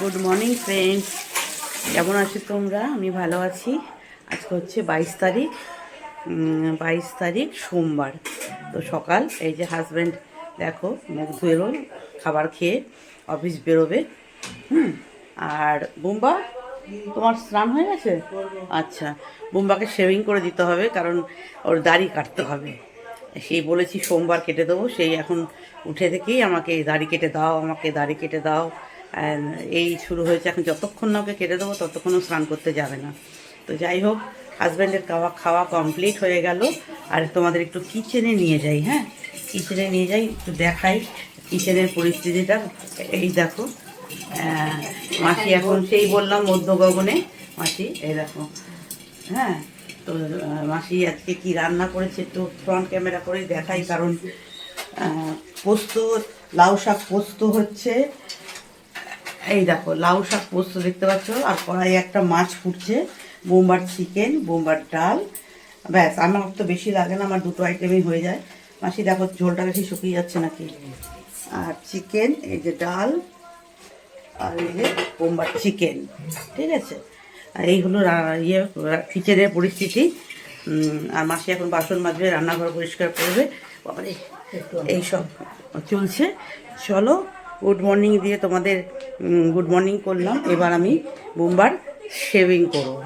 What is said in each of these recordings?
Good morning friends কেমন আছো তোমরা? আমি ভালো আছি। আজকে হচ্ছে বাইশ তারিখ। বাইশ তারিখ সোমবার। তো সকাল, এই যে হাজব্যান্ড দেখো, মুখ ধুয়েরো খাবার খেয়ে অফিস বেরোবে। হুম, আর বুম্বা, তোমার স্নান হয়ে গেছে? আচ্ছা বুম্বাকে শেভিং করে দিতে হবে, কারণ ওর দাড়ি কাটতে হবে। সেই বলেছি সোমবার কেটে দেবো, সেই এখন উঠে থেকেই আমাকে দাড়ি কেটে দাও, আমাকে দাড়ি কেটে দাও। এই শুরু হয়েছে এখন যতক্ষণ না ওকে কেটে দেবো, ততক্ষণ স্নান করতে যাবে না। তো যাই হোক হাজব্যান্ডের খাওয়া খাওয়া কমপ্লিট হয়ে গেল। আর তোমাদের একটু কিচেনে নিয়ে যাই হ্যাঁ? কিচেনে নিয়ে যাই, একটু দেখাই কিচেনের পরিস্থিতিটা। এই দেখো মাসি এখন সেই বললাম মধ্য গগনে। মাসি, এই দেখো হ্যাঁ? তো মাসি আজকে কি রান্না করেছে একটু ফ্রন্ট ক্যামেরা করে দেখাই, কারণ পোস্ত, লাউ শাক পোস্ত হচ্ছে। এই দেখো লাউ শাক পোস্ত দেখতে পাচ্ছ আর কড়াই একটা মাছ ফুটছে বোম্বার চিকেন বোম্বার ডাল। ব্যাস আমার তো বেশি লাগে না আমার দুটো আইটেমই হয়ে যায়। মাসি দেখো ঝোলটা বেশি শুকিয়ে যাচ্ছে নাকি? আর চিকেন এই যে ডাল আর এই যে বোম্বার চিকেন ঠিক আছে? আর এই হলো ইয়ে কিচেনের পরিস্থিতি। আর মাসি এখন বাসন মাজবে রান্নাঘর পরিষ্কার করবে। বাবারে এই সব চলছে। চলো গুড মর্নিং দিয়ে তোমাদের গুড মর্নিং করলাম। এবার আমি বোম্বার শেভিং করব।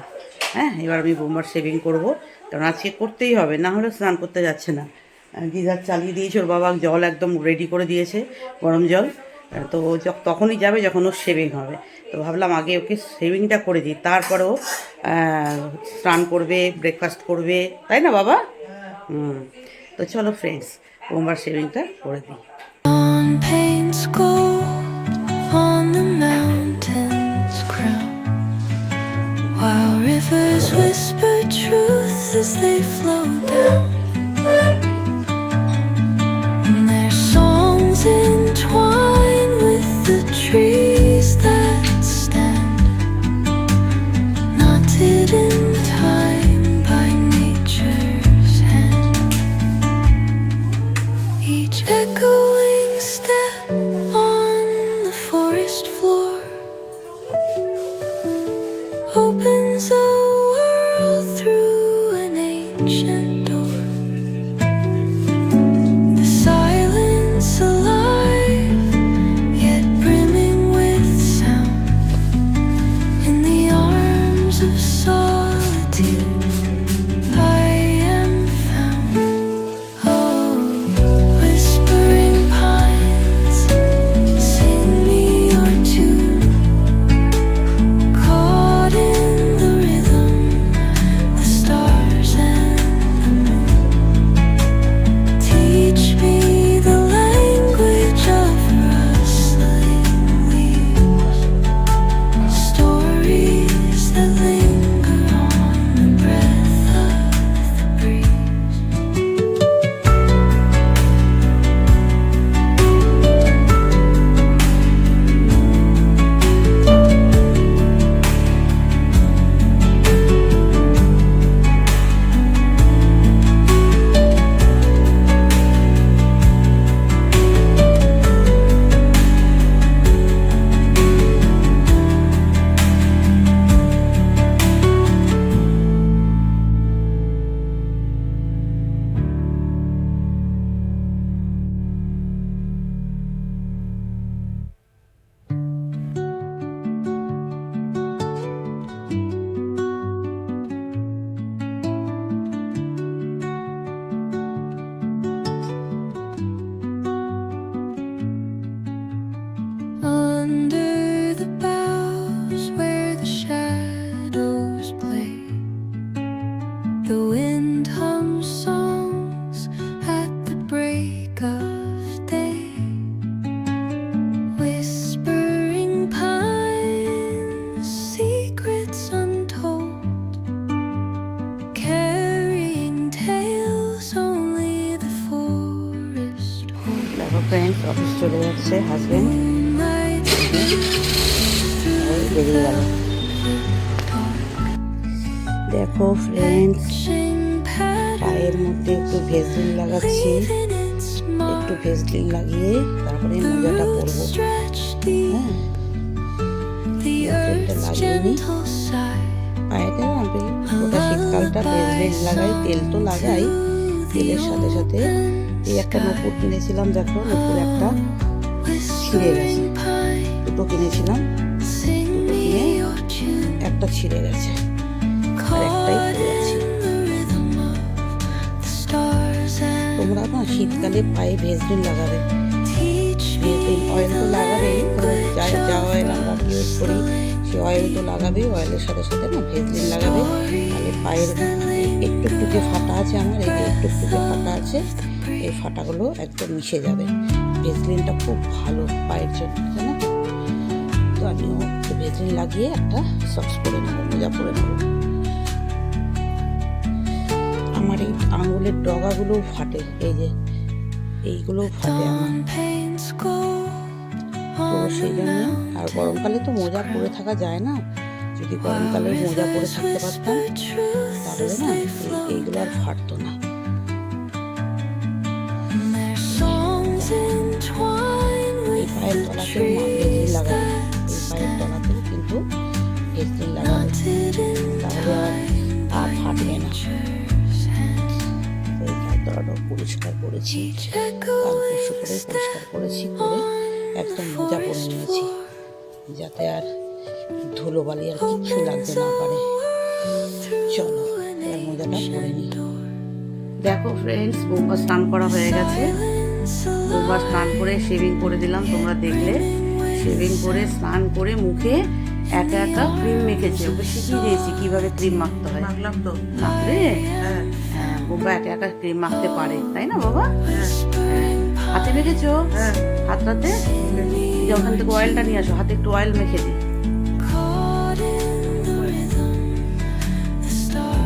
হ্যাঁ এবার আমি বোম্বার শেভিং করব। কারণ আজকে করতেই হবে, না হলে স্নান করতে যাচ্ছে না। গিজার চালিয়ে দিয়েছে ওর বাবা, জল একদম রেডি করে দিয়েছে, গরম জল। তো তখনই যাবে যখন ওর শেভিং হবে। তো ভাবলাম আগে ওকে শেভিংটা করে দিই তারপরেও স্নান করবে ব্রেকফাস্ট করবে। তাই না বাবা? হুম। তো চলো ফ্রেন্ডস বোম্বার শেভিংটা করে দিই। Whisper truth as they flow down. And their songs entwine with the trees that stand, knotted in time by nature's hand. Each echoing step on the forest floor opens an 深。friends office চলে যাচ্ছে গেল। দেখো friends পায়ের মধ্যে একটু Vaseline লাগাচ্ছি। একটু Vaseline লাগিয়ে তারপরে মোজাটা deep হ্যাঁ। লাগিয়ে আমি শীতকালটা ভেজলিন লাগাই, তেল তো লাগাই, তেলের সাথে সাথে এই একটা নপুর কিনেছিলাম দেখো নপুর একটা। ছিঁড়ে গেছে। দুটো কিনেছিলাম একটা ছিঁড়ে গেছে। আর একটাই আছে তোমরা না শীতকালে পায়ে ভেজলিন লাগাবে। ভেজলিন অয়েল তো লাগাবে যা যা অয়েল আমরা ইউজ করি সে অয়েল তো লাগাবে অয়েলের সাথে সাথে না ভেজলিন লাগাবে। তাহলে পায়ের একটু একটু যে ফাটা আছে আমার এই যে একটু একটু যে ফাটা আছে এই ফাটাগুলো একদম মিশে যাবে। ভেজলিনটা খুব ভালো পায়ের জন্য, জানো? তো? আমিও একটু ভেজলিন লাগিয়ে একটা সক্স করে নেব, মোজা পরে নেব। আমার এই আঙুলের ডগাগুলো ফাটে, এই যে এইগুলো ফাটে আমার। তো সেই জন্য আর গরমকালে তো মোজা পরে থাকা যায় না। যদি গরমকালে মোজা পরে থাকতে পারতাম, তাহলে না এইগুলো আর ফাটতো না। পায়ের ভেজলিন লাগাবে এই পায়ের তলাতেও কিন্তু ভেজলিন লাগাবে তাহলে আর ফাটবে না এই পায়ের তলাটাও পরিষ্কার করেছি কাল পরশু করে পরিষ্কার করেছি করে একদম মোজা পরে নিয়েছি যাতে আর ধুলো বালি আর কিচ্ছু লাগতে না পারে চলো এবার মোজাটা নিই দেখো ফ্রেন্ডস বৌমা স্নান করা হয়ে গেছে। বৌমা স্নান করে শেভিং করে দিলাম তোমরা দেখলে। শেভিং করে স্নান করে মুখে একা একা ক্রিম মেখেছে। ওকে শিখিয়ে দিয়েছি কীভাবে ক্রিম মাখতে হয়। মাখলাম তো। মাখলে? হ্যাঁ। হ্যাঁ বোম্বা একা একা ক্রিম মাখতে পারে তাই না বাবা? হ্যাঁ। হাতে মেখেছো? হ্যাঁ। হাতটাতে? যে ওখান থেকে অয়েলটা নিয়ে আসো হাতে একটু অয়েল মেখে দিই।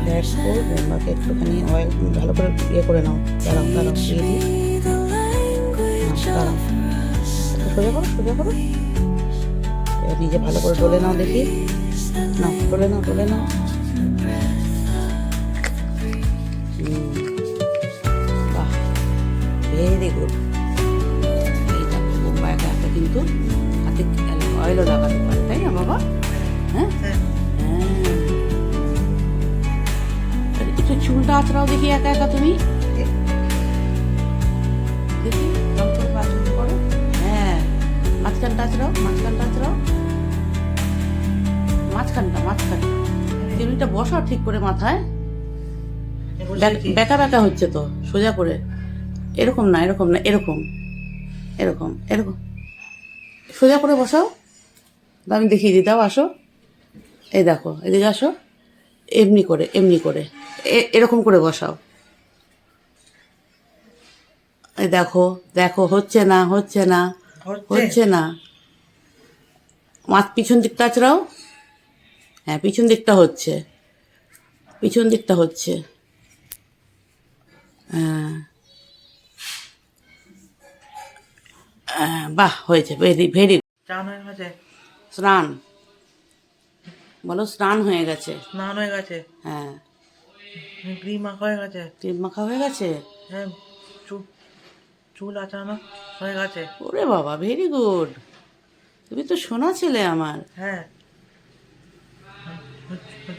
দেখো একটুখানি অয়েল ভালো করে ইয়ে করে নাও দাঁড়াও দাঁড়াও দিয়ে দিই। সোজা করো সোজা করো। নিজে ভালো করে ডলে নাও দেখি। নাও ডলে নাও ডলে নাও। বাহ ভেরি গুড এই দেখো বোম্বা কিন্তু হাতে অয়েলও লাগাতে পারে, তাই না বাবা? হ্যাঁ? হ্যাঁ। একটু চুলটা আঁচড়াও দেখি একা একা তুমি। মাঝখানটা আঁচড়াও মাঝখানটা আঁচড়াও মাঝখানটা মাঝখানটা। তেমনিটা বসাও ঠিক করে মাথায়। বেকা বেকা হচ্ছে তো সোজা করে। এরকম না এরকম না এরকম। এরকম এরকম। সোজা করে বসাও। আমি দেখিয়ে দিই দাও আসো। এই দেখো এদিকে আসো। এমনি করে এমনি করে। এরকম করে বসাও। এই দেখো দেখো হচ্ছে না হচ্ছে না। হচ্ছে? না। মাছ পিছন দিকটা আচড়াও হ্যাঁ পিছন দিকটা হচ্ছে। পিছন দিকটা হচ্ছে। হ্যাঁ। হ্যাঁ, বাহ হয়েছে। ভেরি ভেরি চান হয়ে গেছে? স্নান। বলো স্নান হয়ে গেছে। স্নান হয়ে গেছে? হ্যাঁ। ক্রিম মাখা হয়ে গেছে? ক্রিম মাখা হয়ে গেছে? হ্যাঁ চুল চুল আচানো হয়ে গেছে। ওরে বাবা ভেরি গুড তুমি তো শোনা ছেলে আমার। হ্যাঁ।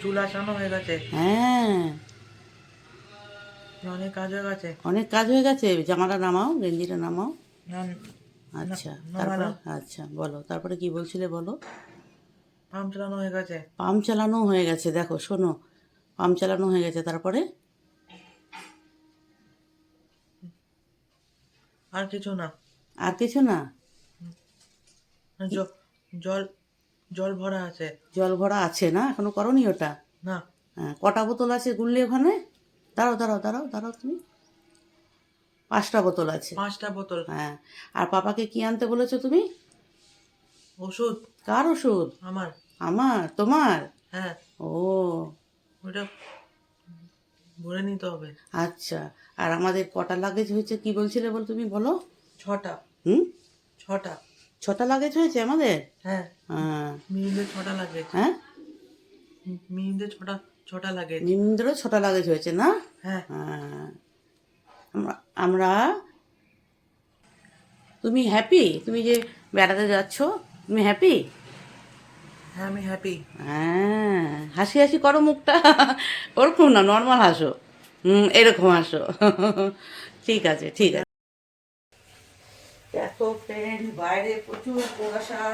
চুল আচানো হয়ে গেছে। হ্যাঁ। অনেক কাজ হয়ে গেছে। অনেক কাজ হয়ে গেছে। জামাটা নামাও গেঞ্জিটা নামাও। আচ্ছা তারপরে? আচ্ছা বলো তারপরে কি বলছিলে বলো? পাম্প চালানো হয়ে গেছে। পাম্প চালানো হয়ে গেছে দেখো শোনো। পাম্প চালানো হয়ে গেছে তারপরে? আর কিছু না। আর কিছু না। জ- জল জল ভরা আছে। জল ভরা আছে না? এখনও করনি ওটা? না। হ্যাঁ কটা বোতল আছে গুললি ওখানে? দাঁড়াও দাঁড়াও দাঁড়াও দাঁড়াও তুমি। পাঁচটা বোতল আছে। পাঁচটা বোতল। হ্যাঁ আর পাপাকে কি আনতে বলেছ তুমি? ওষুধ। কার ওষুধ? আমার। আমার? তোমার? হ্যাঁ। ও। ভরে নিতে হবে। আচ্ছা আর আমাদের কটা লাগেজ হয়েছে কি বলছিলে বল তুমি বলো। ছটা। হুম? ছটা। ছটা লাগেজ হয়েছে আমাদের? হ্যাঁ। হ্যাঁ। মিনিটে ছটা লাগে হ্যাঁ? মিনিটে ছটা ছটা লাগে নিমন্দ্রও ছটা লাগেজ হয়েছে না? হ্যাঁ। হ্যাঁ। আমরা- আমরা তুমি হ্যাপি তুমি যে বেড়াতে যাচ্ছ তুমি হ্যাপি হ্যাঁ আমি হ্যাপি হ্যাঁ। হাসি হাসি করো মুখটা। ওরকম না নর্মাল হাসো। হুম এরকম হাসো। ঠিক আছে ঠিক আছে। দেখো ফ্রেন্ড বাইরে প্রচুর কুয়াশা।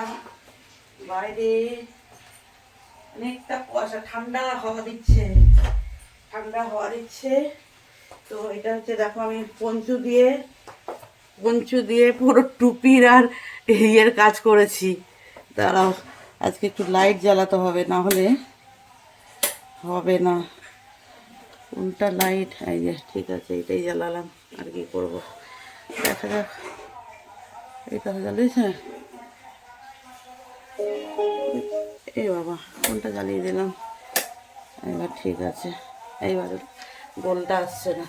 বাইরে অনেকটা কুয়াশা, ঠান্ডা হাওয়া দিচ্ছে, ঠান্ডা হাওয়া দিচ্ছে। তো এটা হচ্ছে দেখো আমি পঞ্চু দিয়ে পঞ্চু দিয়ে পুরো টুপির আর ইয়ের কাজ করেছি। দাঁড়াও, আজকে একটু লাইট জ্বালাতে হবে, না হলে হবে না। কোনটা লাইট এই যে, ঠিক আছে, এটাই জ্বালালাম, আর কি করব? দেখা যাক। এটা জ্বালিয়েছে? এই বাবা কোনটা জ্বালিয়ে দিলাম। এবার ঠিক আছে। এইবার গোলটা আসছে না।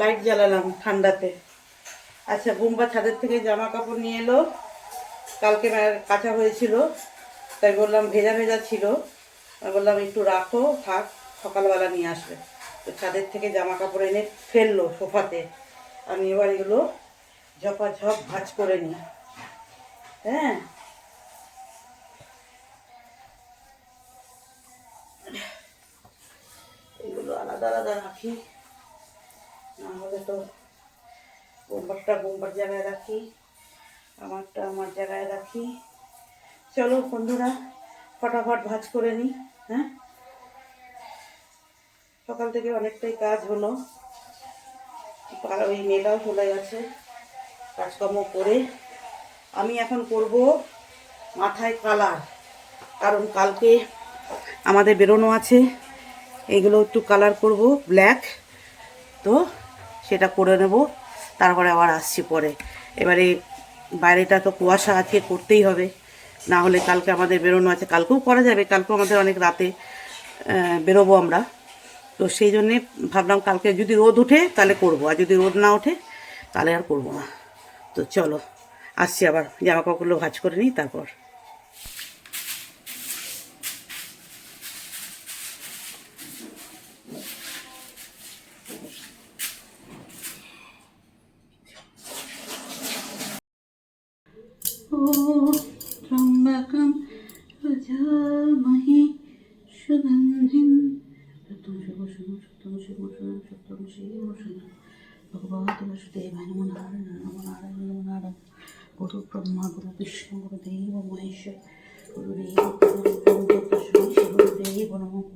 লাইট জ্বালালাম ঠান্ডাতে। আচ্ছা বুম্বা ছাদের থেকে জামা কাপড় নিয়ে এলো। কালকে কাঁচা হয়েছিল, তাই বললাম ভেজা ভেজা ছিল। বললাম, একটু রাখো, থাক, সকালবেলা নিয়ে আসবে। তো ছাদের থেকে জামা কাপড় এনে ফেলল সোফাতে। আমি এবার এগুলো ঝপাঝপ ভাজ করে নিই। হ্যাঁ। এগুলো আলাদা আলাদা রাখি। না হলে তো বোম্বারটা বোম্বার জায়গায় রাখি, আমারটা আমার জায়গায় রাখি। চলো বন্ধুরা, ফটাফট ভাজ করে নিই হ্যাঁ? সকাল থেকে অনেকটাই কাজ হলো। ওই মেয়েটাও চলে গেছে, কাজকর্ম করে। আমি এখন করব মাথায় কালার কারণ কালকে আমাদের বেরোনো আছে। এগুলো একটু কালার করব ব্ল্যাক তো সেটা করে নেব। তারপরে আবার আসছি পরে। এবারে বাইরেটা তো কুয়াশা আছে করতেই হবে। না হলে কালকে আমাদের বেরোনো আছে। কালকেও করা যাবে, কালকেও আমাদের অনেক রাতে বেরোবো আমরা। তো সেই জন্যে ভাবলাম কালকে যদি রোদ ওঠে তাহলে করব, আর যদি রোদ না ওঠে তাহলে আর করব না। তো চলো। আসছি আবার জামা কাপড়গুলো ভাজ করে নিই তারপর। যজামহি সুগন্ধিম। সত্যম শিব শুভ সত্যম গুরু ব্রহ্মা গুরু বিষ্ণু গুরু দেব মহেশ্বর গুরু দেব গুরু গুরুদেব নমঃ।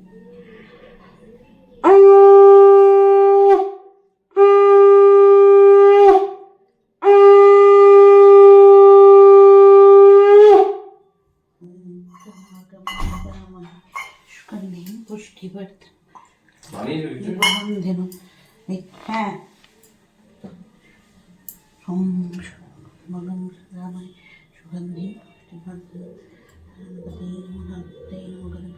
হ্যাঁ। மனம் சுதாமாய் சுகந்தி. தேன் தேன் உடல்